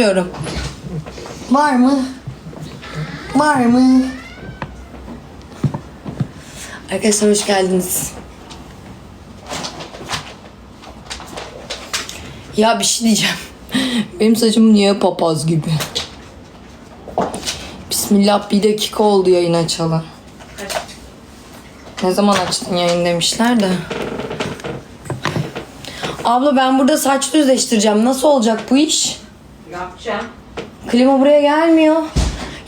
Diyorum. Var mı? Var mı? Arkadaşlar hoş geldiniz. Ya bir şey diyeceğim. Benim saçım niye papaz gibi? Bismillah bir dakika oldu yayın açalı. Ne zaman açtın yayın demişler de. Abla ben burada saç düzleştireceğim. Nasıl olacak bu iş? Yapacağım. Klima buraya gelmiyor.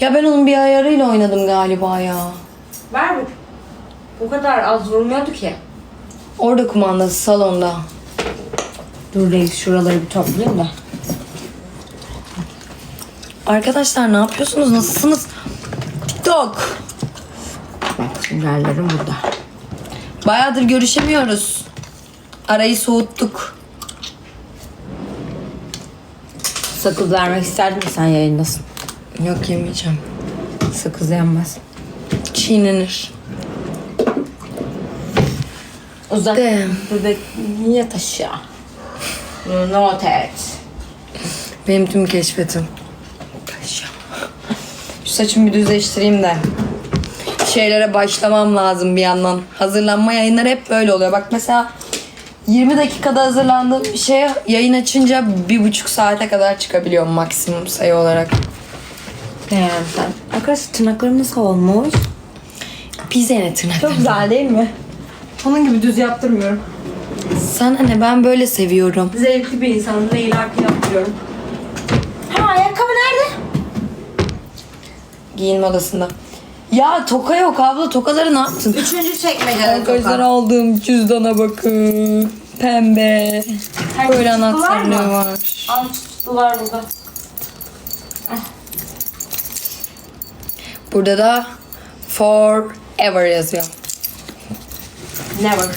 Ya ben onun bir ayarıyla oynadım galiba ya. Ver bu. Bu kadar az vurmuyordu ki. Orada kumandası salonda. Dur reis şuraları bir toplayayım da. Arkadaşlar ne yapıyorsunuz? Nasılsınız? TikTok. Bak süngerlerim burada. Bayağıdır görüşemiyoruz. Arayı soğuttuk. Sakız vermek isterdin mi sen yayındasın? Yok yemeyeceğim. Sakız yenmez. Çiğnenir. Uzak. De. Dur bek. Niye taşı? Not et. Benim tüm keşfetim. Paşa. Şu saçımı bir düzleştireyim de. Şeylere başlamam lazım bir yandan. Hazırlanma yayınları hep böyle oluyor. Bak mesela 20 dakikada hazırlandığım bir şeye yayın açınca bir buçuk saate kadar çıkabiliyorum maksimum sayı olarak. Yani sen. Arkadaşlar tırnaklarım nasıl olmuş? Pizza ne tırnak. Çok güzel değil mi? Onun gibi düz yaptırmıyorum. Sana ne ben böyle seviyorum. Zevkli bir insanım. Ne ileriki yaptırıyorum. Ha ayakkabı nerede? Giyinme odasında. Ya toka yok abla tokaları ne yaptın? Üçüncü çekmecede Arkadaşlar toka. aldığım cüzdana bakın. Pembe. Hani Böyle anahtarlığı mı? var. Al çıktılar burada. Burada da forever yazıyor. Never.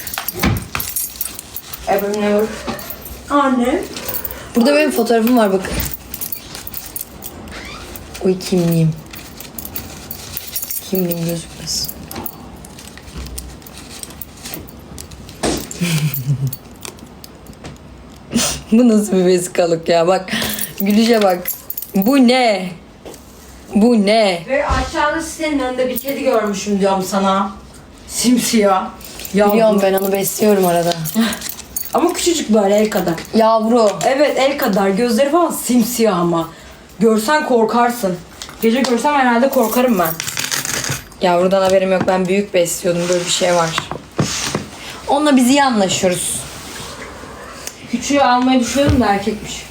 Ever never. Anne. Burada benim fotoğrafım var bakın. Oy kimliğim. Kimliğim gözükmesin. Bu nasıl bir vesikalık ya bak. Gülüşe bak. Bu ne? Bu ne? Ve aşağıda sitenin önünde bir kedi görmüşüm diyorum sana. Simsiyah. Yavru. Biliyorum ben onu besliyorum arada. Ama küçücük böyle el kadar. Yavru. Evet el kadar. Gözleri falan simsiyah ama. Görsen korkarsın. Gece görsem herhalde korkarım ben. Yavrudan haberim yok. Ben büyük besliyordum. Böyle bir şey var. Onunla biz iyi anlaşıyoruz. Küçüğü almayı düşünüyordum da erkekmiş.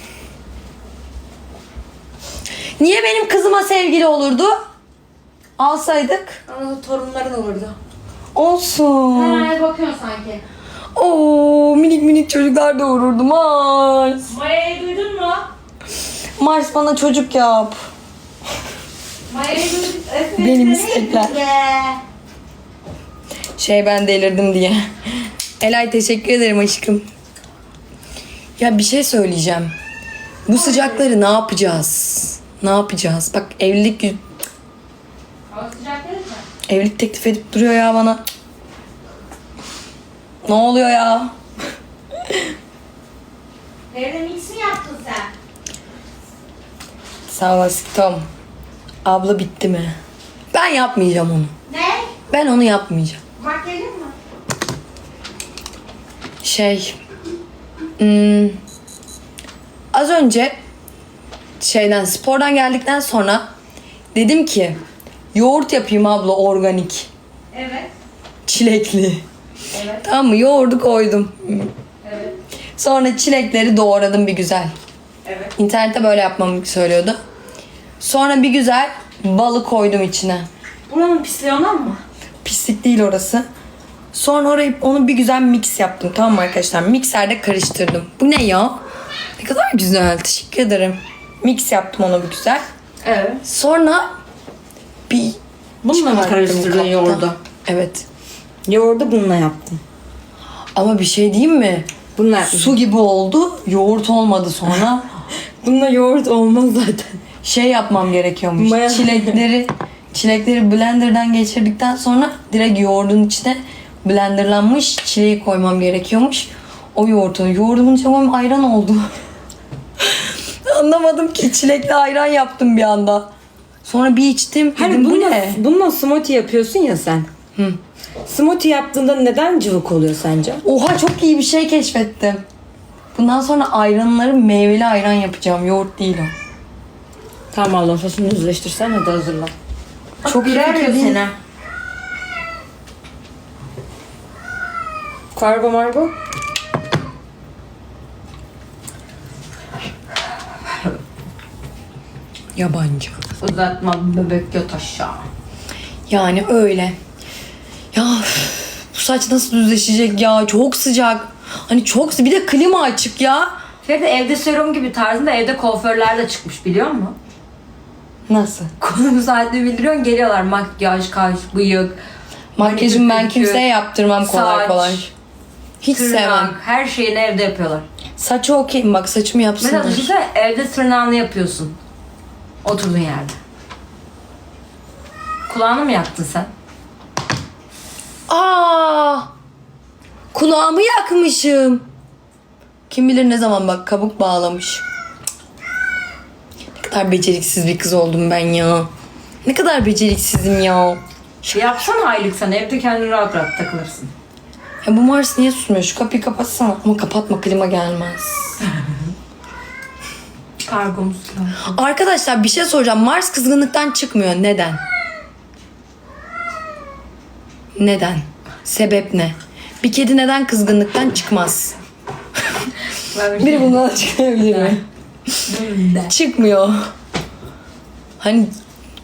Niye benim kızıma sevgili olurdu? Alsaydık. Ama torunların olurdu. Olsun. Herhalde bakıyorsun sanki. Oo minik minik çocuklar doğururdu Mars. Maya'yı duydun mu? Mars bana çocuk yap. Maya'yı duydun. Benim istekler. be? Şey ben delirdim diye. Elay teşekkür ederim aşkım. Ya bir şey söyleyeceğim. Bu sıcakları ne yapacağız? Ne yapacağız? Bak evlilik mi? evlilik teklif edip duruyor ya bana. Ne oluyor ya? Nerede mix mi yaptın sen? Sağ olasın Tom. Abla bitti mi? Ben yapmayacağım onu. Ne? Ben onu yapmayacağım. Makyajın mı? Şey... hmm, az önce şeyden spordan geldikten sonra dedim ki yoğurt yapayım abla organik. Evet. Çilekli. Evet. Tamam mı? Yoğurdu koydum. Evet. Sonra çilekleri doğradım bir güzel. Evet. İnternette böyle yapmamı söylüyordu. Sonra bir güzel balı koydum içine. Buranın pisliği ondan mı? Pislik değil orası. Sonra orayı onu bir güzel mix yaptım tamam mı arkadaşlar? Mikserde karıştırdım. Bu ne ya? Ne kadar güzel. Teşekkür ederim. Mix yaptım onu bir güzel. Evet. Sonra bir Bununla mı çıkarttım karıştırdın kapta. yoğurdu? Evet. Yoğurdu bununla yaptım. Ama bir şey diyeyim mi? Bununla Su gibi oldu. Yoğurt olmadı sonra. Bununla yoğurt olmaz zaten. şey yapmam gerekiyormuş. Maya- Çilekleri çilekleri blenderdan geçirdikten sonra direkt yoğurdun içine blenderlanmış çileği koymam gerekiyormuş. O yoğurtu. Yoğurdumun içine koymam ayran oldu. Anlamadım ki çilekli ayran yaptım bir anda. Sonra bir içtim. Hani dedim, bu bununla, ne? bununla smoothie yapıyorsun ya sen. Hı. Smoothie yaptığında neden cıvık oluyor sence? Oha çok iyi bir şey keşfettim. Bundan sonra ayranları meyveli ayran yapacağım. Yoğurt değil o. Tamam ablam sosunu düzleştirsen hadi hazırla. Çok iyi Birer seni. Kargo margo. Yabancı. Uzatma bebek yat aşağı. Yani öyle. Ya üf, bu saç nasıl düzleşecek ya? Çok sıcak. Hani çok bir de klima açık ya. Feride evde serum gibi tarzında evde kuaförler de çıkmış biliyor musun? Nasıl? Konu saatini bildiriyorsun geliyorlar makyaj, kaş, bıyık, Makyajımı ben manikür, kimseye yaptırmam kolay saç, kolay. Hiç tırnak, sevmem. her şeyini evde yapıyorlar. Saçı okeyim bak saçımı Mesela yapsınlar. düşünsene evde tırnağını yapıyorsun. Oturduğun yerde. Kulağını mı yaktın sen? Aa! Kulağımı yakmışım. Kim bilir ne zaman bak kabuk bağlamış. Ne kadar beceriksiz bir kız oldum ben ya. Ne kadar beceriksizim ya. Yapsana aylık sen evde kendini rahat rahat takılırsın. Ya bu Mars niye susmuyor? Şu kapıyı kapatsana. Ama kapatma klima gelmez. Kargomuz Arkadaşlar bir şey soracağım. Mars kızgınlıktan çıkmıyor. Neden? Neden? Sebep ne? Bir kedi neden kızgınlıktan çıkmaz? Biri bundan açıklayabilir mi? Çıkmıyor. Hani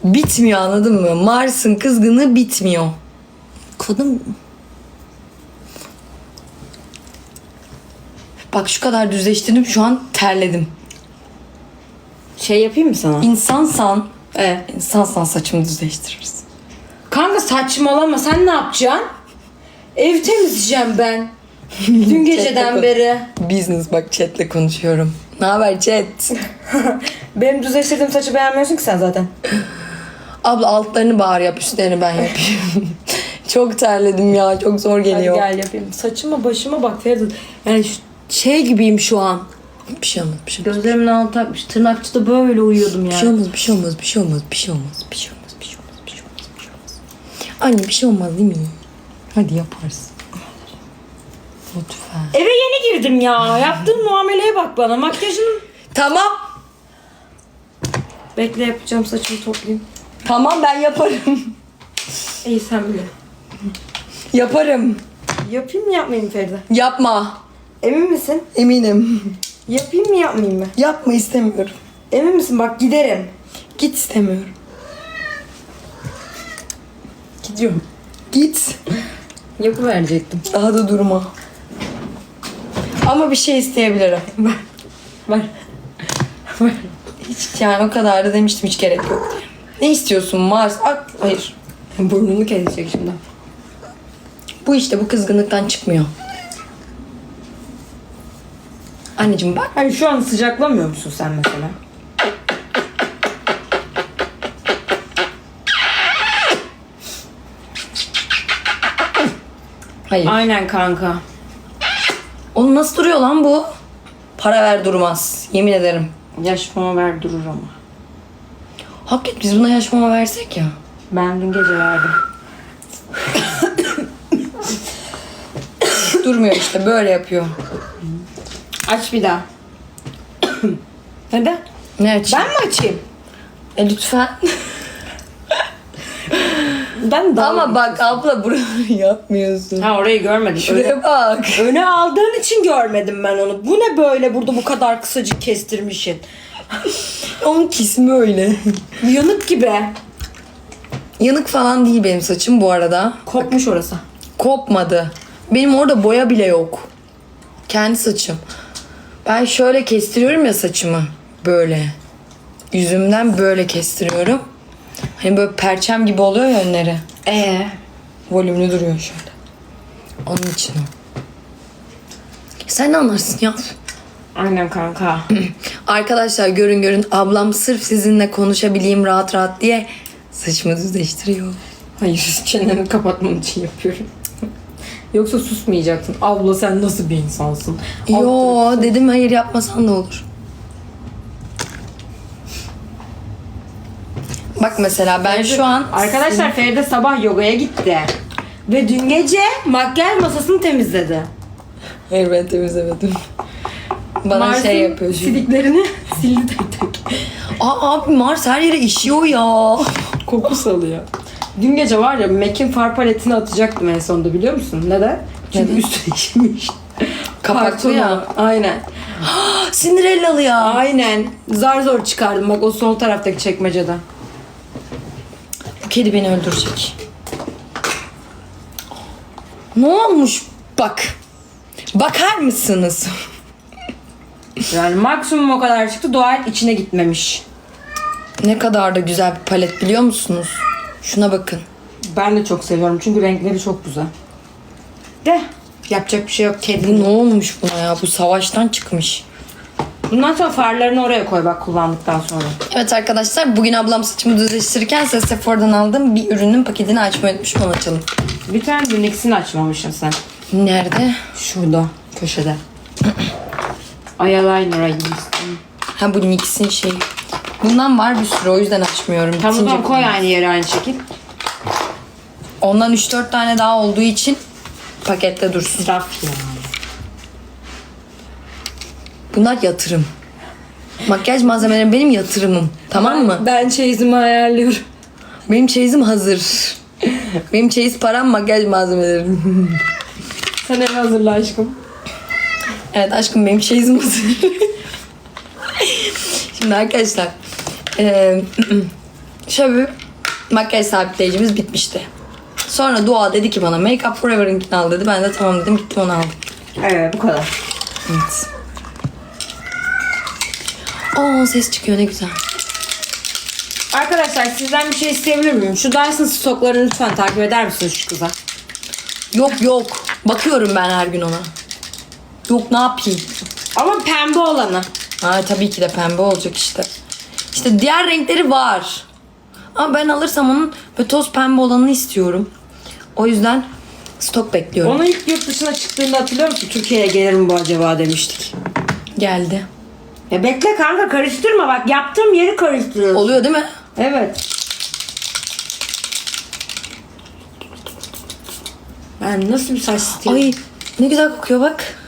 bitmiyor anladın mı? Mars'ın kızgınlığı bitmiyor. Kadın... Bak şu kadar düzleştirdim şu an terledim. Şey yapayım mı sana? İnsansan, Evet. insansan saçımı düzleştiririz. Kanka saçmalama sen ne yapacaksın? Ev temizleyeceğim ben. Dün geceden beri. Business bak chatle konuşuyorum. Ne haber chat? Benim düzleştirdiğim saçı beğenmiyorsun ki sen zaten. Abla altlarını bağır yap üstlerini ben yapayım. çok terledim ya çok zor Hadi geliyor. gel yapayım. Saçıma başıma bak Feride. Yani şu- şey gibiyim şu an. Bir şey olmaz bir şey olmaz. Gözlerimin altı takmış. Tırnakçıda böyle uyuyordum Bir şey yani. olmaz bir şey olmaz bir şey olmaz bir şey olmaz bir şey olmaz bir şey olmaz bir şey olmaz bir şey olmaz. Anne bir şey olmaz değil mi? Hadi yaparsın. Lütfen. Eve yeni girdim ya. Yaptığın muameleye bak bana. Makyajını... Tamam. Bekle yapacağım saçımı toplayayım. Tamam ben yaparım. İyi sen bile. yaparım. Yapayım mı yapmayayım Feride? Yapma. Emin misin? Eminim. Yapayım mı yapmayayım mı? Yapma istemiyorum. Emin misin? Bak giderim. Git istemiyorum. Gidiyorum. Git. Yapıverecektim. Daha da durma. Ama bir şey isteyebilirim. Ver. Ver. Hiç yani o kadar da demiştim hiç gerek yok diye. Ne istiyorsun Mars? Ak Hayır. Burnunu kesecek şimdi. Bu işte bu kızgınlıktan çıkmıyor. Anneciğim bak. Hayır şu an sıcaklamıyor musun sen mesela? Hayır. Aynen kanka. Oğlum nasıl duruyor lan bu? Para ver durmaz. Yemin ederim. Yaş mama ver durur ama. Hakikaten biz buna yaş mama versek ya. Ben dün gece verdim. Durmuyor işte böyle yapıyor. Aç bir daha. Neden? Ne açayım? Ben mi açayım? E lütfen. Ben daha... Ama bak abla buraları yapmıyorsun. Ha orayı görmedim. Öne, Şuraya bak. öne aldığın için görmedim ben onu. Bu ne böyle burada bu kadar kısacık kestirmişsin? Onun kismi öyle. Yanık gibi. Yanık falan değil benim saçım bu arada. Kopmuş orası. Kopmadı. Benim orada boya bile yok. Kendi saçım. Ben şöyle kestiriyorum ya saçımı. Böyle. Yüzümden böyle kestiriyorum. Hani böyle perçem gibi oluyor ya önleri. Ee. Volümlü duruyor şöyle. Onun için o. Sen ne anlarsın ya? Aynen kanka. Arkadaşlar görün görün ablam sırf sizinle konuşabileyim rahat rahat diye saçımı düzleştiriyor. Hayır çenemi kapatmam için yapıyorum. Yoksa susmayacaksın. Abla sen nasıl bir insansın? Yo tarafı- dedim hayır yapmasan da olur. Bak mesela ben şu an Arkadaşlar Feride sabah yogaya gitti. Ve dün gece makyaj masasını temizledi. Hayır ben temizlemedim. Bana şey Mars'ın şey yapıyor şimdi. Siliklerini sildi tek tek. Aa abi Mars her yere işiyor ya. Koku salıyor. Dün gece var ya Mac'in far paletini atacaktım en sonunda biliyor musun? Neden? Çünkü Neden? üstü işmiş. Kapaklı Kartonu. ya. Aynen. Cinderellalı ya. Aynen. Zar zor çıkardım bak o sol taraftaki çekmeceden. Bu kedi beni öldürecek. Ne olmuş bak. Bakar mısınız? Yani maksimum o kadar çıktı. Dua et içine gitmemiş. Ne kadar da güzel bir palet biliyor musunuz? Şuna bakın. Ben de çok seviyorum çünkü renkleri çok güzel. De yapacak bir şey yok kedi. ne olmuş buna ya? Bu savaştan çıkmış. Bundan sonra farlarını oraya koy bak kullandıktan sonra. Evet arkadaşlar bugün ablam saçımı düzleştirirken size Sephora'dan aldığım bir ürünün paketini açmayı unutmuşum onu açalım. Bir tane de NYX'ini açmamışsın sen. Nerede? Şurada köşede. Eyeliner'a gitsin. Ha bu NYX'in şeyi. Bundan var bir sürü o yüzden açmıyorum. Tam Bitince buradan koy aynı yere aynı şekil. Ondan 3-4 tane daha olduğu için pakette dursun. Raf ya. Bunlar yatırım. Makyaj malzemeleri benim yatırımım. Tamam mı? Ben çeyizimi ayarlıyorum. Benim çeyizim hazır. benim çeyiz param makyaj malzemelerim. Sen evi hazırla aşkım. evet aşkım benim çeyizim hazır. Şimdi arkadaşlar. Eee, şöyle makyaj sabitleyicimiz bitmişti. Sonra Doğa dedi ki bana Make Up Forever'ınkini al dedi. Ben de tamam dedim gittim onu aldım. Evet bu kadar. Evet. Aa ses çıkıyor ne güzel. Arkadaşlar sizden bir şey isteyebilir miyim? Şu Dyson stoklarını lütfen takip eder misiniz şu kıza? Yok yok. Bakıyorum ben her gün ona. Yok ne yapayım? Ama pembe olanı. Ha tabii ki de pembe olacak işte. İşte diğer renkleri var. Ama ben alırsam onun böyle toz pembe olanını istiyorum. O yüzden stok bekliyorum. Onu ilk yurt dışına çıktığında hatırlıyor musun? Türkiye'ye gelir mi bu acaba demiştik. Geldi. Ya bekle kanka karıştırma bak yaptığım yeri karıştırıyorsun. Oluyor değil mi? Evet. Ben nasıl bir saç stili? Ay ne güzel kokuyor bak.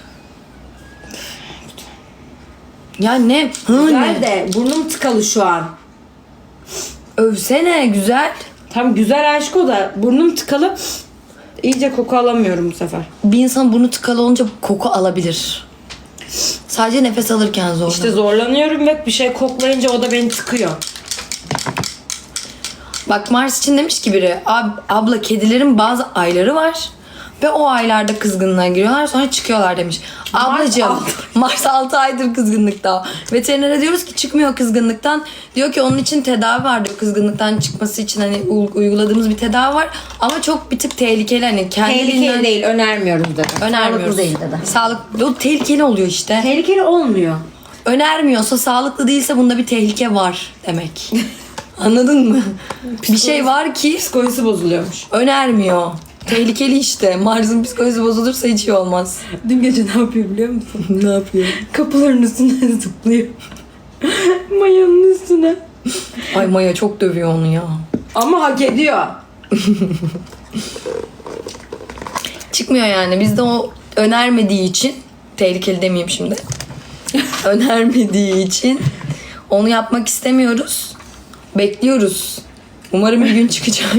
Ya ne? Hı Güzel ne? de burnum tıkalı şu an. Övsene güzel. Tam güzel aşk o da burnum tıkalı. İyice koku alamıyorum bu sefer. Bir insan burnu tıkalı olunca koku alabilir. Sadece nefes alırken zor. İşte zorlanıyorum ve bir şey koklayınca o da beni tıkıyor. Bak Mars için demiş ki biri "Ab- abla kedilerin bazı ayları var ve o aylarda kızgınlığa giriyorlar sonra çıkıyorlar demiş. Ablacığım. Mars 6 aydır kızgınlıkta. Veterinere diyoruz ki çıkmıyor kızgınlıktan. Diyor ki onun için tedavi var diyor kızgınlıktan çıkması için hani uyguladığımız bir tedavi var ama çok bir tık tehlikeli hani kendiliğinden değil önermiyoruz dedi. önermiyoruz. Sağlık o tehlikeli oluyor işte. Tehlikeli olmuyor. önermiyorsa sağlıklı değilse bunda bir tehlike var demek. Anladın mı? bir şey var ki Psikolojisi bozuluyormuş. önermiyor. Tehlikeli işte. Mars'ın psikolojisi bozulursa hiç iyi olmaz. Dün gece ne yapıyor biliyor musun? ne yapıyor? Kapıların üstüne zıplıyor. Mayanın üstüne. Ay Maya çok dövüyor onu ya. Ama hak ediyor. Çıkmıyor yani. Biz de o önermediği için tehlikeli demeyeyim şimdi. önermediği için onu yapmak istemiyoruz. Bekliyoruz. Umarım bir gün çıkacak.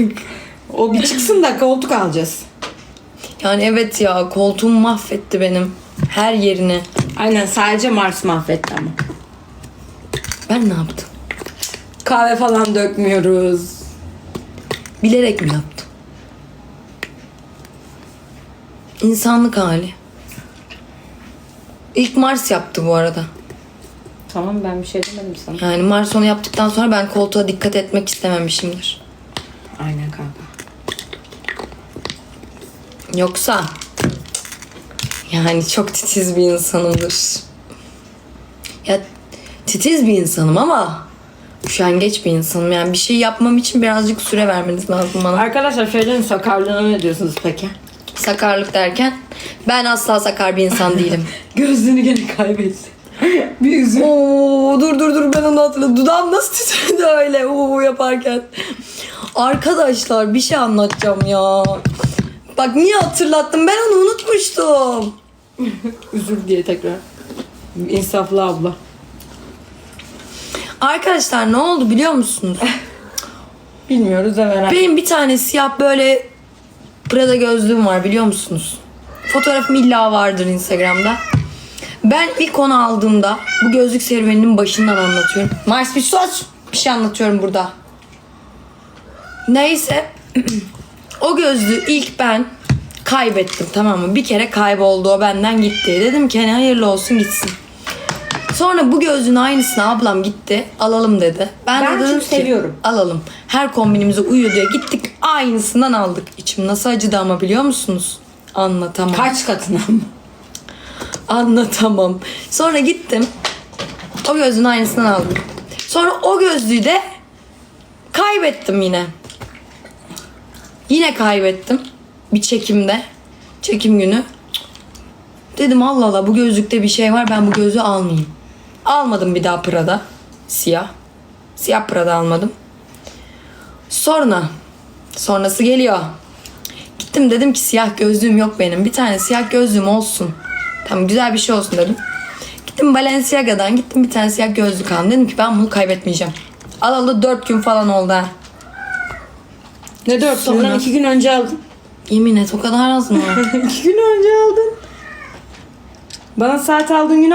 O bir çıksın da koltuk alacağız. Yani evet ya koltuğum mahvetti benim. Her yerini. Aynen sadece Mars mahvetti ama. Ben ne yaptım? Kahve falan dökmüyoruz. Bilerek mi yaptım? İnsanlık hali. İlk Mars yaptı bu arada. Tamam ben bir şey demedim sana. Yani Mars onu yaptıktan sonra ben koltuğa dikkat etmek istememişimdir. Aynen kanka. Yoksa yani çok titiz bir insanımdır. Ya titiz bir insanım ama üşengeç bir insanım. Yani bir şey yapmam için birazcık süre vermeniz lazım bana. Arkadaşlar Feride'nin sakarlığına ne diyorsunuz peki? Sakarlık derken ben asla sakar bir insan değilim. Gözlüğünü gene kaybetti. Bir üzüm. Oo, dur dur dur ben onu hatırladım. Dudağım nasıl titredi öyle oo yaparken. Arkadaşlar bir şey anlatacağım ya. Bak niye hatırlattım ben onu unutmuştum. Üzül diye tekrar. İnsaflı abla. Arkadaşlar ne oldu biliyor musunuz? Bilmiyoruz da merak. Benim bir tane siyah böyle Prada gözlüğüm var biliyor musunuz? Fotoğrafım illa vardır Instagram'da. Ben ilk onu aldığımda bu gözlük serüveninin başından anlatıyorum. Mars bir sus! Bir şey anlatıyorum burada. Neyse. o gözlüğü ilk ben kaybettim tamam mı? Bir kere kayboldu o benden gitti. Dedim ki hani hayırlı olsun gitsin. Sonra bu gözlüğün aynısını ablam gitti. Alalım dedi. Ben, Ben de dedim ki, seviyorum. Alalım. Her kombinimize uyuyor diye gittik. Aynısından aldık. İçim nasıl acıdı ama biliyor musunuz? Anlatamam. Kaç katına mı? Anlatamam. Sonra gittim. O gözlüğün aynısından aldım. Sonra o gözlüğü de kaybettim yine. Yine kaybettim. Bir çekimde. Çekim günü. Dedim Allah Allah bu gözlükte bir şey var ben bu gözlüğü almayayım. Almadım bir daha Prada. Siyah. Siyah Prada almadım. Sonra. Sonrası geliyor. Gittim dedim ki siyah gözlüğüm yok benim. Bir tane siyah gözlüğüm olsun. Tamam güzel bir şey olsun dedim. Gittim Balenciaga'dan gittim bir tane siyah gözlük aldım. Dedim ki ben bunu kaybetmeyeceğim. Alalı 4 gün falan oldu ha. Ne dört Sonra- Bundan iki gün önce aldın. Yemin et o kadar az mı? iki gün önce aldın. Bana saat aldığın gün